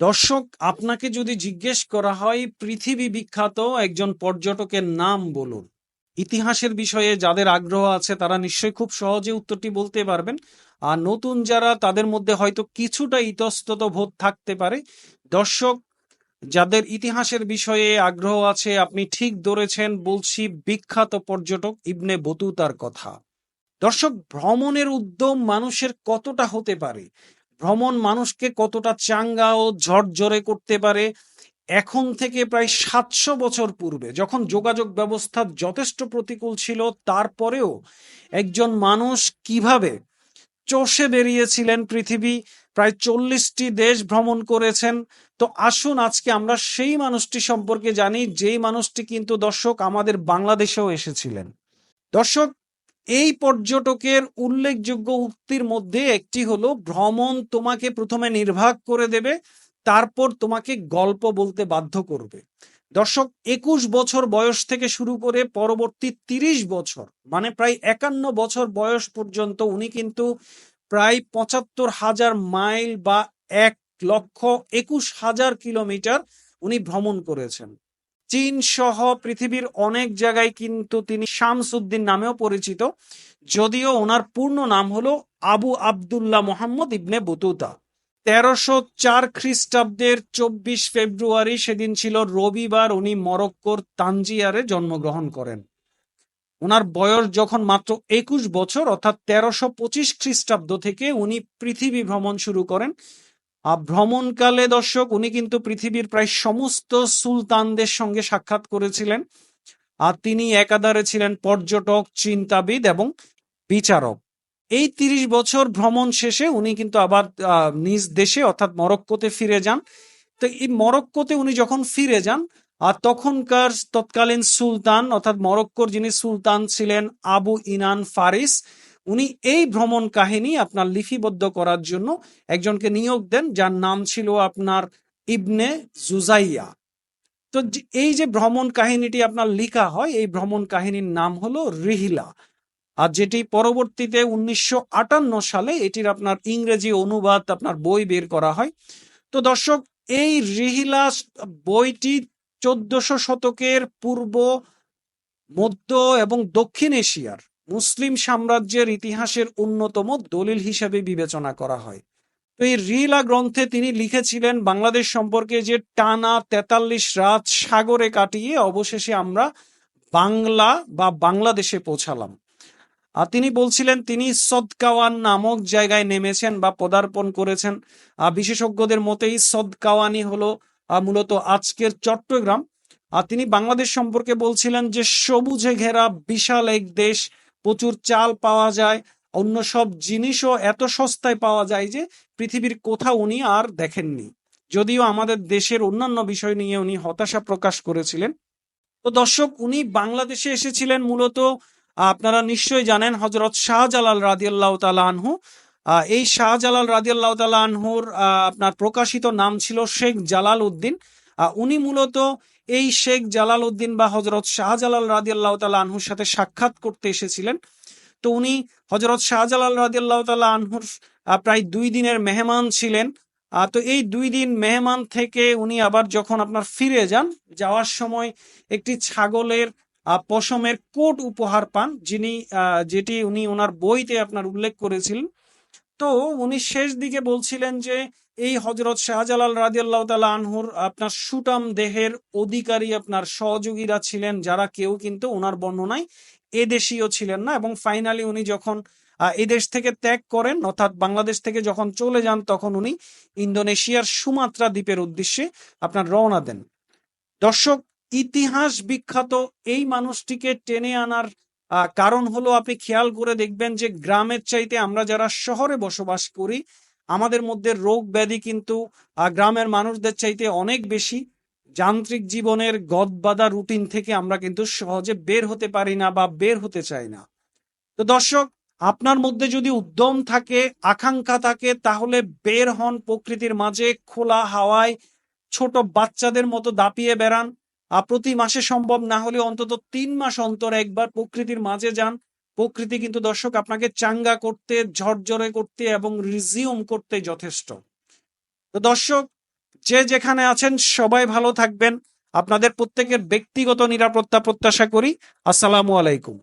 দর্শক, আপনাকে যদি জিজ্ঞেস করা হয়, পৃথিবী বিখ্যাত একজন পর্যটকের নাম বলুন। ইতিহাসের বিষয়ে যাদের আগ্রহ আছে, তারা নিশ্চয়ই খুব সহজে উত্তরটি বলতে পারবেন। আর নতুন যারা, তাদের মধ্যে হয়তো কিছুটা ইতস্তত বোধ থাকতে পারে। দর্শক, যাদের ইতিহাসের বিষয়ে আগ্রহ আছে, আপনি ঠিক ধরেছেন, বলছি বিখ্যাত পর্যটক ইবনে বতুতার কথা। দর্শক, ভ্রমণের উদ্যম মানুষের কতটা হতে পারে? ভ্রমণ মানুষকে কতটা চাঙ্গা ও ঝরঝরে করতে পারে, এখন থেকে প্রায় সাতশো বছর পূর্বে যখন যোগাযোগ ব্যবস্থা যথেষ্ট প্রতিকূল ছিল, তারপরেও একজন মানুষ কীভাবে চষে বেরিয়েছিলেন পৃথিবী, প্রায় চল্লিশটি দেশ ভ্রমণ করেছেন। তো আসুন আজকে আমরা সেই মানুষটি সম্পর্কে জানি, যেই মানুষটি কিন্তু দর্শক আমাদের বাংলাদেশেও এসেছিলেন। দর্শক এই পর্যটকের উল্লেখযোগ্য উক্তির মধ্যে একটি হলো, ভ্রমণ তোমাকে প্রথমে নির্বাক করে দেবে, তারপর তোমাকে গল্প বলতে বাধ্য করবে। দর্শক, একুশ বছর বয়স থেকে শুরু করে পরবর্তী তিরিশ বছর মানে প্রায় একান্ন বছর বয়স পর্যন্ত উনি কিন্তু প্রায় পঁচাত্তর হাজার মাইল বা এক লক্ষ একুশ হাজার কিলোমিটার উনি ভ্রমণ করেছেন। চীন সহ পৃথিবীর অনেক জায়গায় কিন্তু তিনি শামসুদ্দিন নামেও পরিচিত। যদিও ওনার পূর্ণ নাম হলো Abu Abdullah Mohammed ibn Battuta. তেরোশো চার খ্রিস্টাব্দের চব্বিশ ফেব্রুয়ারি সেদিন ছিল রবিবার উনি মরক্কোর তানজিয়ারে জন্মগ্রহণ করেন। ওনার বয়স যখন মাত্র একুশ বছর, অর্থাৎ তেরোশো পঁচিশ খ্রিস্টাব্দ থেকে উনি পৃথিবী ভ্রমণ শুরু করেন। ভ্রমণকালে দর্শক, উনি কিন্তু পৃথিবীর প্রায় সমস্ত সুলতানদের সঙ্গে সাক্ষাৎ করেছিলেন। আর তিনি একাধারে ছিলেন পর্যটক, চিন্তাবিদ এবং বিচারক। এই তিরিশ বছর ভ্রমণ শেষে উনি কিন্তু আবার নিজ দেশে, অর্থাৎ মরক্কোতে ফিরে যান। তো এই মরক্কোতে উনি যখন ফিরে যান, আর তখনকার তৎকালীন সুলতান, অর্থাৎ মরক্কোর যিনি সুলতান ছিলেন আবু ইনান ফারিস উনি এই ভ্রমণ কাহিনী আপনার লিপিবদ্ধ করার জন্য একজনকে নিয়োগ দেন, যার নাম ছিল আপনার ইবনে জুজাইয়া। তো এই যে ভ্রমণ কাহিনীটি আপনার লিখা হয়, এই ভ্রমণ কাহিনীর নাম হলো রিহিলা। আর যেটি পরবর্তীতে উনিশশো আটান্ন সালে এটির আপনার ইংরেজি অনুবাদ, আপনার বই বের করা হয়। তো দর্শক, এই রিহিলা বইটি চোদ্দশো শতকের পূর্ব, মধ্য এবং দক্ষিণ এশিয়ার। মুসলিম সাম্রাজ্যের ইতিহাসের অন্যতম দলিল হিসেবে বিবেচনা করা হয়। তো এই রিলা গ্রন্থে তিনি লিখেছিলেন, বাংলাদেশ সম্পর্কে যে টানা তেতাল্লিশ রাত সাগরে কাটিয়ে অবশেষে আমরা বাংলা বা বাংলাদেশে পৌঁছালাম। আর তিনি বলছিলেন, তিনি সদকাওয়ান নামক জায়গায় নেমেছেন বা পদার্পণ করেছেন। আর বিশেষজ্ঞদের মতেই সদকাওয়ানি হলো মূলত আজকের চট্টগ্রাম। আর তিনি বাংলাদেশ সম্পর্কে বলছিলেন যে, সবুজে ঘেরা বিশাল এক দেশ প্রচুর চাল পাওয়া যায়। অন্য সব জিনিসও এত সস্তায় পাওয়া যায় যে পৃথিবীর কোথাও উনি আর দেখেননি। যদিও আমাদের দেশের অন্যান্য বিষয় নিয়ে উনি হতাশা প্রকাশ করেছিলেন। তো দর্শক, উনি বাংলাদেশে এসেছিলেন মূলত, আপনারা নিশ্চয়ই জানেন হজরত শাহজালাল রাদিয়াল্লাহ তালা আনহু। এই শাহজালাল রাদিয়াল্লাহ তালা আনহুর আপনার প্রকাশিত নাম ছিল শেখ জালাল উদ্দিন। উনি মূলত এই শেখ জালাল উদ্দিন বা হজরত শাহজালাল রাদিয়াল্লাহ তালা আনহুর সাথে সাক্ষাৎ করতে এসেছিলেন। তো উনি হজরত শাহজালাল রাদিয়াল্লাহ তালা আনহুর প্রায় দুই দিনের মেহমান ছিলেন। তো এই দুই দিন মেহমান থেকে উনি আবার যখন আপনার ফিরে যান, যাওয়ার সময় একটি ছাগলের পশমের কোট উপহার পান, যিনি যেটি উনি ওনার বইতে আপনার উল্লেখ করেছিলেন। তো উনি শেষ দিকে বলছিলেন যে এই হজরত শাহজালাল রাজিয়াল্লাহ তালা আনহুর আপনার সুটাম দেহের অধিকারী আপনার সহযোগীরা ছিলেন, যারা কেউ কিন্তু ওনার বর্ণনায় এদেশীয় ছিলেন না এবং ফাইনালি উনি যখন এদেশ থেকে ত্যাগ করেন, অর্থাৎ বাংলাদেশ থেকে যখন চলে যান, তখন উনি ইন্দোনেশিয়ার সুমাত্রা দ্বীপের উদ্দেশ্যে আপনার রওনা দেন। দর্শক, ইতিহাস বিখ্যাত এই মানুষটিকে টেনে আনার কারণ হলো আপনি খেয়াল করে দেখবেন যে গ্রামের চাইতে আমরা যারা শহরে বসবাস করি আমাদের মধ্যে রোগ ব্যাধি কিন্তু গ্রামের মানুষদের চাইতে অনেক বেশি। যান্ত্রিক জীবনের গদবাদা রুটিন থেকে আমরা কিন্তু সহজে বের হতে পারি না বা বের হতে চাই না। তো দর্শক, আপনার মধ্যে যদি উদ্যম থাকে, আকাঙ্ক্ষা থাকে, তাহলে বের হন প্রকৃতির মাঝে, খোলা হাওয়ায়, ছোট বাচ্চাদের মতো দাপিয়ে বেড়ান। প্রতি মাসে সম্ভব না হলে অন্তত তিন মাস অন্তর একবার প্রকৃতির মাঝে যান। প্রকৃতি কিন্তু দর্শক আপনাকে চাঙ্গা করতে, ঝরঝরে করতে এবং রিজিউম করতে যথেষ্ট। তো দর্শক, যে যেখানে আছেন সবাই ভালো থাকবেন। আপনাদের প্রত্যেকের ব্যক্তিগত নিরাপত্তা প্রত্যাশা করি। আসসালামু আলাইকুম।